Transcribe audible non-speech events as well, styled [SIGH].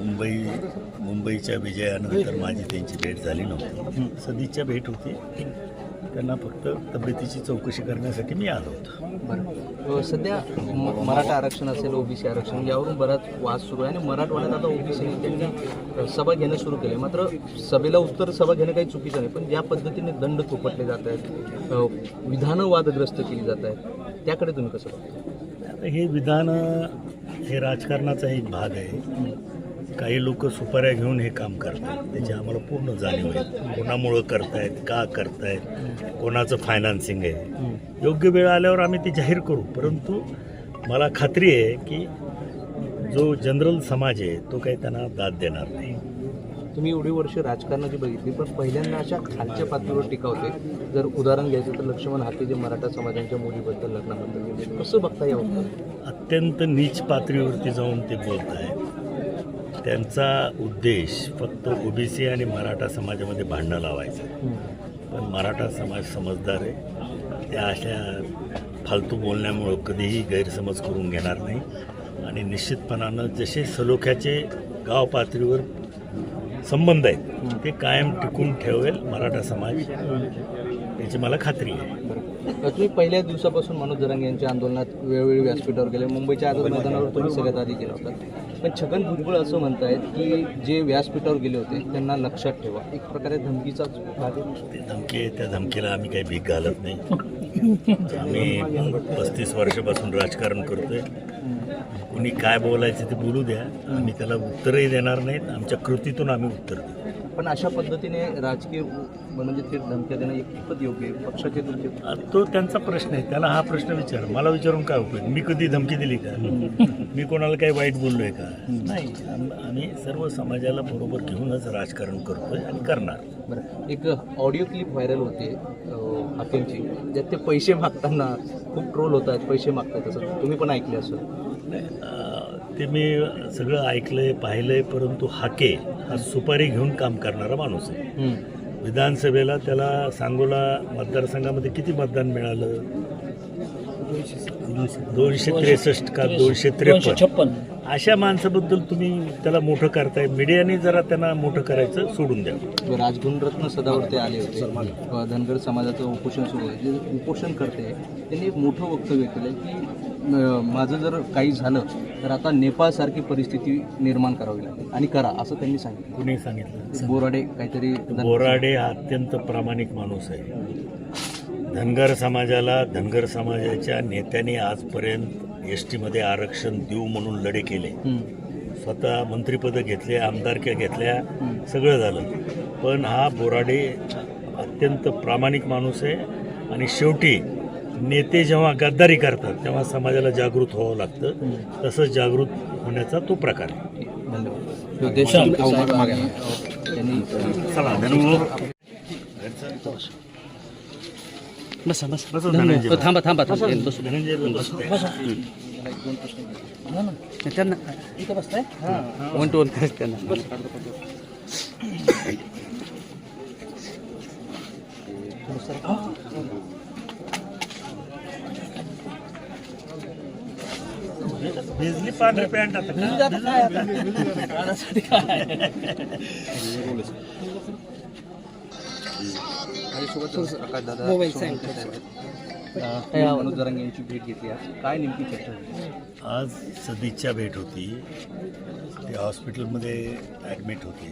मुंबई मुंबईच्या विजयानंतर माझी त्यांची भेट झाली नव्हती. सदिच्छा भेट होती. त्यांना फक्त तब्येतीची चौकशी करण्यासाठी मी आलो होतो. बरं. सध्या मराठा आरक्षण असेल ओबीसी आरक्षण यावरून बराच वाद सुरू आहे आणि मराठवाड्यात आता ओबीसी नेत्यांनी सभा घेणं सुरू केले मात्र सभेला उत्तर सभा घेणं काही चुकीचं नाही पण ज्या पद्धतीने दंड थोपटले जात आहेत विधानं वादग्रस्त केली जात आहेत त्याकडे तुम्ही कसं हे विधान हे राजकारणाचा एक भाग आहे. काही लोक सुपाऱ्या घेऊन हे काम करतात. त्याची आम्हाला पूर्ण जाणीव आहे. कोणामुळं करतायत का करतायत कोणाचं फायनान्सिंग आहे. योग्य वेळ आल्यावर आम्ही ते जाहीर करू. परंतु मला खात्री आहे की जो जनरल समाज आहे तो काही त्यांना दाद देणार नाही. तुम्ही एवढी वर्ष राजकारणाची बघितली पण पहिल्यांदा अशा खालच्या पातळीवर टीका होते. जर उदाहरण घ्यायचं तर लक्ष्मण हाके जे मराठा समाजाच्या मुलीबद्दल लग्नाबद्दल कसं बघता यावं? अत्यंत नीच पातळीवरती जाऊन ते बोलत आहेत त्यांचा उद्देश फक्त ओबीसी आणि मराठा समाजामध्ये भांडणं लावायचं. पण मराठा समाज समजदार आहे. त्या अशा फालतू बोलण्यामुळं कधीही गैरसमज करून घेणार नाही. आणि निश्चितपणानं जसे सलोख्याचे गाव पातळीवर संबंध आहेत ते कायम टिकून ठेवेल मराठा समाज. याची मला खात्री आहे. बरं तुम्ही पहिल्या दिवसापासून मनोज जरांगे यांच्या आंदोलनात वेळोवेळी व्यासपीठावर गेले? मुंबईच्या आझाद मैदानावर तुम्ही सगळ्यात आधी गेला होता. पण छगन भुजबळ असं म्हणतायत की जे व्यासपीठावर गेले होते त्यांना लक्षात ठेवा. एक प्रकारे धमकीचा भाग आहे. ते धमकी त्या धमकीला आम्ही काही भीक घालत नाही. आम्ही पस्तीस वर्षापासून राजकारण करतोय. कुणी काय बोलायचं ते बोलू द्या. आम्ही त्याला उत्तरही देणार नाहीत. आमच्या कृतीतून आम्ही उत्तर देऊ. पण अशा पद्धतीने राजकीय म्हणजे ते धमक्या देणं एक खूपच योग्य आहे? पक्षाचे तुमचे? तो त्यांचा प्रश्न आहे. त्याला हा प्रश्न विचार. मला विचारून काय उपयोग? मी कधी धमकी दिली का? [LAUGHS] मी कोणाला काही वाईट बोललोय का? नाही. आम- आम्ही सर्व समाजाला बरोबर घेऊनच राजकारण करतोय आणि करणार. बरं. एक ऑडिओ क्लिप व्हायरल होते हाकेंची ज्यात ते पैसे मागताना खूप ट्रोल होत आहेत पैसे मागतात असं. तुम्ही पण ऐकले असं ते मी सगळं ऐकलंय पाहिलंय परंतु हाके हा सुपारी घेऊन काम करणारा माणूस आहे. विधानसभेला त्याला सांगोला मतदारसंघामध्ये किती मतदान मिळालं? दोनशे त्रेसष्ट का दोनशे त्रेपन्न? अशा माणसाबद्दल तुम्ही त्याला मोठं करताय. मीडियाने जरा त्यांना मोठं करायचं सोडून द्यावं राजगुणरत्न सदावर्ते आले होते धनगर समाजाचं उपोषण सुरू आहे. जे उपोषण करते त्यांनी एक मोठं वक्तव्य केलं की माझं जर काही झालं तर आता नेपाळसारखी परिस्थिती निर्माण करावी लागेल. आणि करा असं त्यांनी सांगितलं. कुणी सांगितलं? बोराडे काहीतरी बोराडे हा अत्यंत प्रामाणिक माणूस आहे. धनगर समाजाला धनगर समाजाच्या नेत्यांनी आजपर्यंत एस टीमध्ये आरक्षण देऊ म्हणून लढे केले. स्वतः मंत्रिपदं घेतले आमदारक्या घेतल्या सगळं झालं. पण हा बोराडे अत्यंत प्रामाणिक माणूस आहे आणि शेवटी नेते जेव्हा गद्दारी करतात तेव्हा समाजाला जागृत व्हावं लागतं. तसंच जागृत होण्याचा तो प्रकार आहे. धन्यवाद देशमुख साहेब आणि, अं, त्यांनी चला धन्यवाद बसा बस. धनंजय थांबा थांबा थांबा. बस धनंजय बस. त्यांना वन टू वन करायचं त्यांना भिजली पांढरी पॅन्ट आता. [LAUGHS] माझ्यासोबत प्रकाश दादा मनोज जरांगे यांची भेट घेतली. आज काय नेमकी चर्चा आज सदिच्छा भेट होती. ते हॉस्पिटलमध्ये ॲडमिट होते.